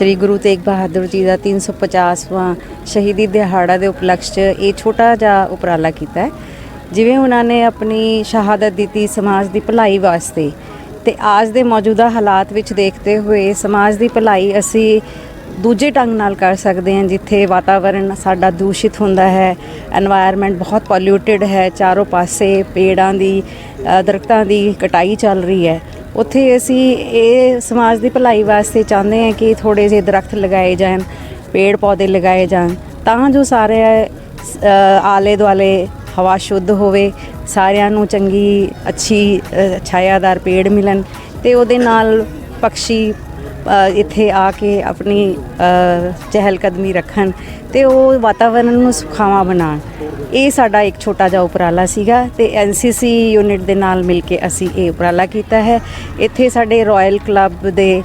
ਸ੍ਰੀ ਗੁਰੂ ਤੇਗ ਬਹਾਦਰ ਜੀ ਦਾ 350ਵਾਂ ਸ਼ਹੀਦੀ ਦਿਹਾੜਾ ਦੇ ਉਪਲਕਸ਼ 'ਚ ਇਹ ਛੋਟਾ ਜਿਹਾ ਉਪਰਾਲਾ ਕੀਤਾ ਹੈ। ਜਿਵੇਂ ਉਹਨਾਂ ਨੇ ਆਪਣੀ ਸ਼ਹਾਦਤ ਦਿੱਤੀ ਸਮਾਜ ਦੀ ਭਲਾਈ ਵਾਸਤੇ ਤੇ ਅੱਜ ਦੇ ਮੌਜੂਦਾ ਹਾਲਾਤ ਵਿੱਚ ਦੇਖਦੇ ਹੋਏ ਸਮਾਜ ਦੀ ਭਲਾਈ ਅਸੀਂ ਦੂਜੇ ਢੰਗ ਨਾਲ ਕਰ ਸਕਦੇ ਹਾਂ, ਜਿੱਥੇ ਵਾਤਾਵਰਣ ਸਾਡਾ ਦੂਸ਼ਿਤ ਹੁੰਦਾ ਹੈ এনवायरमेंट ਬਹੁਤ ਪੋਲਿਊਟਿਡ ਹੈ, ਚਾਰੋਂ ਪਾਸੇ ਪੇੜਾਂ ਦੀ ਦਰਖਤਾਂ ਦੀ ਕਟਾਈ ਚੱਲ ਰਹੀ ਹੈ। ਉੱਥੇ ਅਸੀਂ ਇਹ ਸਮਾਜ ਦੀ ਭਲਾਈ ਵਾਸਤੇ ਚਾਹੁੰਦੇ ਹਾਂ ਕਿ ਥੋੜੇ ਜਿਹੇ ਦਰਖਤ ਲਗਾਏ ਜਾਣ, ਪੇੜ ਪੌਦੇ ਲਗਾਏ ਜਾਣ, ਤਾਂ ਜੋ ਸਾਰੇ ਆਲੇ ਦੁਆਲੇ ਹਵਾ ਸ਼ੁੱਧ ਹੋਵੇ, ਸਾਰਿਆਂ ਨੂੰ ਚੰਗੀ, ਅੱਛੀ ਛਾਇਆਦਾਰ ਪੇੜ ਮਿਲਣ ਤੇ ਉਹਦੇ ਨਾਲ ਪੰਛੀ ਇੱਥੇ ਆ ਕੇ ਆਪਣੀ ਚਹਿਲ ਕਦਮੀ ਰੱਖਣ ਤੇ ਉਹ ਵਾਤਾਵਰਣ ਨੂੰ ਸੁਖਾਵਾਂ ਬਣਾਉਣ। ਇਹ ਸਾਡਾ ਇੱਕ ਛੋਟਾ ਜਿਹਾ ਉਪਰਾਲਾ ਸੀਗਾ ਤੇ ਐਨਸੀਸੀ ਯੂਨਿਟ ਦੇ ਨਾਲ ਮਿਲ ਕੇ ਅਸੀਂ ਇਹ ਉਪਰਾਲਾ ਕੀਤਾ ਹੈ। ਇੱਥੇ ਸਾਡੇ ਰਾਇਲ ਕਲੱਬ ਦੇ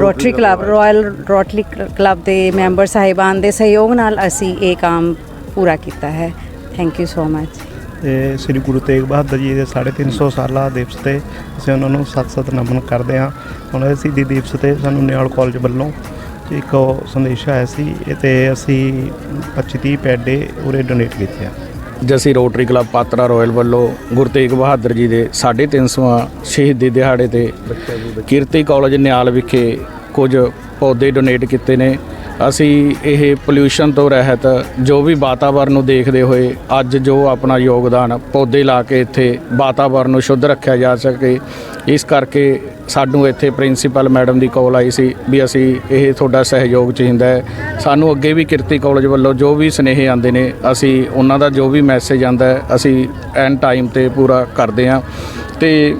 rotary club royal rotary club ਦੇ ਮੈਂਬਰ ਸਾਹਿਬਾਨ ਦੇ ਸਹਿਯੋਗ ਨਾਲ ਅਸੀਂ ਇਹ ਕੰਮ ਪੂਰਾ ਕੀਤਾ ਹੈ। ਥੈਂਕ ਯੂ ਸੋ ਮਚ ਤੇ ਸ੍ਰੀ ਗੁਰੂ ਤੇਗ ਬਹਾਦਰ ਜੀ ਦੇ 350 ਸਾਲਾ ਦਿਵਸ ਤੇ ਅਸੀਂ ਉਹਨਾਂ ਨੂੰ ਸਤ-ਸਤ ਨਮਨ ਕਰਦੇ ਹਾਂ। ਹੁਣ ਇਹ ਸ਼ਹੀਦੀ ਦਿਵਸ ਤੇ ਸਾਨੂੰ ਨਿਆਲ ਕਾਲਜ ਵੱਲੋਂ ਇੱਕ ਸੰਦੇਸ਼ ਆਇਆ ਸੀ ਤੇ ਅਸੀਂ 25 ਪੈਡੇ ਉਰੇ ਡੋਨੇਟ ਕੀਤੇ ਆ। ਜਸੀਂ ਰੋਟਰੀ ਕਲੱਬ ਪਾਤਰਾ ਰਾਇਲ ਵੱਲੋਂ ਗੁਰੂ ਤੇਗ ਬਹਾਦਰ ਜੀ ਦੇ 350ਵਾਂ ਸ਼ਹੀਦੀ ਦਿਹਾੜੇ ਤੇ ਕੀਰਤੀ ਕਾਲਜ ਨਿਆਲ ਵਿਖੇ ਕੁਝ ਪੌਦੇ ਡੋਨੇਟ ਕੀਤੇ ਨੇ। ਅਸੀਂ ਇਹ ਪੋਲਿਊਸ਼ਨ ਤੋਂ ਰਹਿਤ ਜੋ ਵੀ ਵਾਤਾਵਰਨ ਨੂੰ ਦੇਖਦੇ ਹੋਏ ਅੱਜ ਜੋ ਆਪਣਾ ਯੋਗਦਾਨ ਪੌਦੇ ਲਾ ਕੇ ਇੱਥੇ ਵਾਤਾਵਰਨ ਨੂੰ ਸ਼ੁੱਧ ਰੱਖਿਆ ਜਾ ਸਕੇ, ਇਸ ਕਰਕੇ ਸਾਨੂੰ ਇੱਥੇ ਪ੍ਰਿੰਸੀਪਲ ਮੈਡਮ ਦੀ ਕਾਲ ਆਈ ਸੀ ਵੀ ਅਸੀਂ ਇਹ ਤੁਹਾਡਾ ਸਹਿਯੋਗ ਚਾਹੀਦਾ ਹੈ। ਸਾਨੂੰ ਅੱਗੇ ਵੀ ਕਿਰਤੀ ਕਾਲਜ ਵੱਲੋਂ ਜੋ ਵੀ ਸਨੇਹ ਆਉਂਦੇ ਨੇ, ਅਸੀਂ ਉਹਨਾਂ ਦਾ ਜੋ ਵੀ ਮੈਸੇਜ ਆਉਂਦਾ ਅਸੀਂ ਐਨ ਟਾਈਮ ਤੇ ਪੂਰਾ ਕਰਦੇ ਹਾਂ। ਤੇ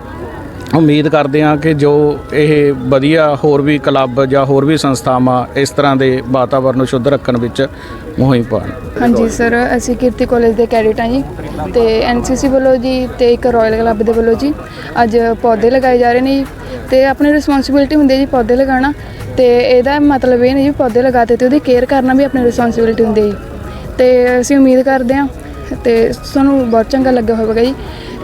ਉਮੀਦ ਕਰਦੇ ਹਾਂ ਕਿ ਜੋ ਇਹ ਵਧੀਆ ਹੋਰ ਵੀ ਕਲੱਬ ਜਾਂ ਹੋਰ ਵੀ ਸੰਸਥਾਵਾਂ ਇਸ ਤਰ੍ਹਾਂ ਦੇ ਵਾਤਾਵਰਨ ਨੂੰ ਸ਼ੁੱਧ ਰੱਖਣ ਵਿੱਚ ਮੁਹਿੰਮ ਪਾਉਣ। ਹਾਂਜੀ ਸਰ, ਅਸੀਂ ਕੀਰਤੀ ਕਾਲਜ ਦੇ ਕੈਡਿਟ ਹਾਂ ਜੀ ਤੇ ਐਨਸੀਸੀ ਵੱਲੋਂ ਜੀ ਤੇ ਇੱਕ ਰਾਇਲ ਕਲੱਬ ਦੇ ਵੱਲੋਂ ਜੀ ਅੱਜ ਪੌਦੇ ਲਗਾਏ ਜਾ ਰਹੇ ਨੇ ਜੀ ਤੇ ਆਪਣੀ ਰਿਸਪੌਂਸਿਬਿਲਟੀ ਹੁੰਦੀ ਹੈ ਜੀ ਪੌਦੇ ਲਗਾਉਣਾ ਤੇ ਇਹਦਾ ਮਤਲਬ ਇਹ ਨਹੀਂ ਜੀ ਪੌਦੇ ਲਗਾਤੇ ਤੇ ਉਹਦੀ ਕੇਅਰ ਕਰਨਾ ਵੀ ਆਪਣੀ ਰਿਸਪੌਂਸਿਬਿਲਟੀ ਹੁੰਦੀ ਹੈ ਜੀ। ਤੇ ਅਸੀਂ ਉਮੀਦ ਕਰਦੇ ਹਾਂ ਤੇ ਸਾਨੂੰ ਬਹੁਤ ਚੰਗਾ ਲੱਗਾ ਹੋਵੇਗਾ ਜੀ।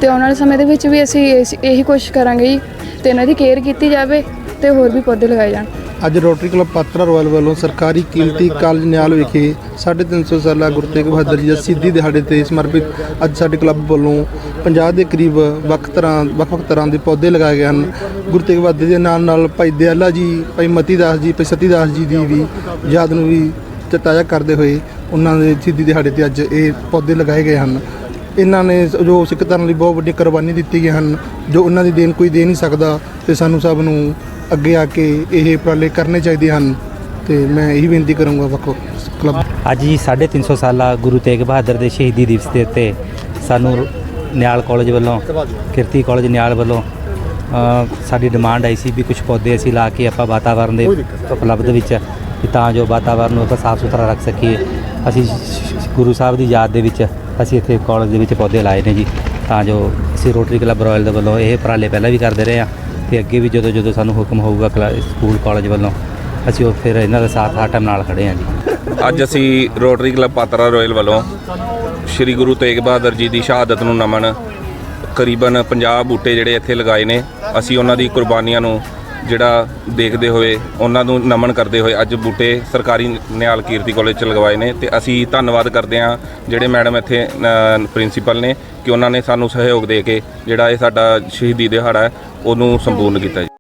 ਤੇ ਆਉਣ ਵਾਲੇ ਸਮੇਂ ਦੇ ਵਿੱਚ ਵੀ ਅਸੀਂ ਇਸ- ਇਹੀ ਕੋਸ਼ਿਸ਼ ਕਰਾਂਗੇ ਜੀ ਤੇ ਇਹਨਾਂ ਦੀ ਕੇਅਰ ਕੀਤੀ ਜਾਵੇ ਤੇ ਹੋਰ ਵੀ ਪੌਦੇ ਲਗਾਏ ਜਾਣ। ਅੱਜ ਰੋਟਰੀ ਕਲੱਬ ਪਾਤਰਾ ਰੋਇਲ ਵੱਲੋਂ ਸਰਕਾਰੀ ਕੀਮਤੀ ਕਾਲਜ ਨਿਆਲ ਵਿਖੇ 350 ਸਾਲਾ ਗੁਰੂ ਤੇਗ ਬਹਾਦਰ ਜੀ ਦਾ ਸ਼ਹੀਦੀ ਦਿਹਾੜੇ ਤੇ ਸਮਰਪਿਤ ਅੱਜ ਸਾਡੇ ਕਲੱਬ ਵੱਲੋਂ 50 ਦੇ ਕਰੀਬ ਵੱਖ ਤਰ੍ਹਾਂ ਵੱਖ-ਵੱਖ ਤਰ੍ਹਾਂ ਦੇ ਪੌਦੇ ਲਗਾਏ ਗਏ ਹਨ। ਗੁਰੂ ਤੇਗ ਬਹਾਦਰ ਦੇ ਨਾਲ ਨਾਲ ਭਾਈ ਦਿਆਲਾ ਜੀ, ਭਾਈ ਮਤੀ ਦਾਸ ਜੀ, ਭਾਈ ਸਤੀ ਦਾਸ ਜੀ ਦੀ ਵੀ ਯਾਦ ਨੂੰ ਵੀ ਤ- ਕਰਦੇ ਹੋਏ ਉਹਨਾਂ ਦੇ ਸ਼ਹੀਦੀ ਦਿਹਾੜੇ ਤੇ ਅੱਜ ਇਹ ਪੌਦੇ ਲਗਾਏ ਗਏ ਹਨ। ਇਹਨਾਂ ਨੇ ਜੋ ਸਿੱਖ ਧਰਮ ਲਈ ਬਹੁਤ ਵੱਡੀ ਕੁਰਬਾਨੀ ਦਿੱਤੀ ਗਈ ਹਨ ਜੋ ਉਹਨਾਂ ਦੀ ਦੇਣ ਕੋਈ ਦੇ ਨਹੀਂ ਸਕਦਾ ਤੇ ਸਾਨੂੰ ਸਭ ਨੂੰ ਅੱਗੇ ਆ ਕੇ ਇਹ ਉਪਰਾਲੇ ਕਰਨੇ ਚਾਹੀਦੇ ਹਨ। ਤੇ ਮੈਂ ਇਹੀ ਬੇਨਤੀ ਕਰੂੰਗਾ ਵੱਖੋ ਕਲੱਬ ਅੱਜ ਜੀ 350 ਸਾਲਾ ਗੁਰੂ ਤੇਗ ਬਹਾਦਰ ਦੇ ਸ਼ਹੀਦੀ ਦਿਵਸ ਦੇ ਉੱਤੇ ਸਾਨੂੰ ਨਿਆਲ ਕਾਲਜ ਵੱਲੋਂ ਕਿਰਤੀ ਕਾਲਜ ਨਿਆਲ ਵੱਲੋਂ ਸਾਡੀ ਡਿਮਾਂਡ ਆਈ ਸੀ ਵੀ ਕੁਝ ਪੌਦੇ ਅਸੀਂ ਲਾ ਕੇ ਆਪਾਂ ਵਾਤਾਵਰਣ ਦੇ ਉਪਲਬਧ ਵਿੱਚ ਤਾਂ ਜੋ ਵਾਤਾਵਰਣ ਨੂੰ ਆਪਾਂ ਸਾਫ਼ ਸੁਥਰਾ ਰੱਖ ਸਕੀਏ। ਅਸੀਂ ਗੁਰੂ ਸਾਹਿਬ ਦੀ ਯਾਦ ਦੇ ਵਿੱਚ ਅਸੀਂ ਇੱਥੇ ਕਾਲਜ ਦੇ ਵਿੱਚ ਪੌਦੇ ਲਾਏ ਨੇ ਜੀ। ਤਾਂ ਜੋ ਅਸੀਂ ਰੋਟਰੀ ਕਲੱਬ ਰਾਇਲ ਦੇ ਵੱਲੋਂ ਇਹ ਉਪਰਾਲੇ ਪਹਿਲਾਂ ਵੀ ਕਰਦੇ ਰਹੇ ਹਾਂ ਤੇ ਅੱਗੇ ਵੀ ਜਦੋਂ ਜਦੋਂ ਸਾਨੂੰ ਹੁਕਮ ਹੋਊਗਾ ਕਲਾ- ਸਕੂਲ ਕਾਲਜ ਵੱਲੋਂ, ਅਸੀਂ ਉਹ ਫਿਰ ਇਹਨਾਂ ਦੇ ਸਾਥ ਹਰ ਨਾਲ ਖੜੇ ਹਾਂ ਜੀ। ਅੱਜ ਅਸੀਂ ਰੋਟਰੀ ਕਲੱਬ ਪਾਤਰਾ ਰਾਇਲ ਵੱਲੋਂ ਸ੍ਰੀ ਗੁਰੂ ਤੇਗ ਬਹਾਦਰ ਜੀ ਦੀ ਸ਼ਹਾਦਤ ਨੂੰ ਨਮਨ, ਕਰੀਬਨ 50 ਬੂਟੇ ਜਿਹੜੇ ਇੱਥੇ ਲਗਾਏ ਨੇ। ਅਸੀਂ ਉਹਨਾਂ ਦੀ ਕੁਰਬਾਨੀਆਂ ਨੂੰ ਜਿਹੜਾ ਦੇਖਦੇ ਹੋਏ ਉਹਨਾਂ ਨੂੰ ਨਮਨ ਕਰਦੇ ਹੋਏ ਅੱਜ ਬੂਟੇ ਸਰਕਾਰੀ ਨਿਹਾਲ ਕੀਰਤੀ ਕਾਲਜ ਚ ਲਗਵਾਏ ਨੇ ਤੇ ਅਸੀਂ ਧੰਨਵਾਦ ਕਰਦੇ ਹਾਂ ਜਿਹੜੇ ਮੈਡਮ ਇੱਥੇ ਪ੍ਰਿੰਸੀਪਲ ਨੇ ਕਿ ਉਹਨਾਂ ਨੇ ਸਾਨੂੰ ਸਹਿਯੋਗ ਦੇ ਕੇ ਜਿਹੜਾ ਇਹ ਸਾਡਾ ਸ਼ਹੀਦੀ ਦਿਹਾੜਾ ਹੈ, ਉਹਨੂੰ ਸੰਪੂਰਨ ਕੀਤਾ ਜੀ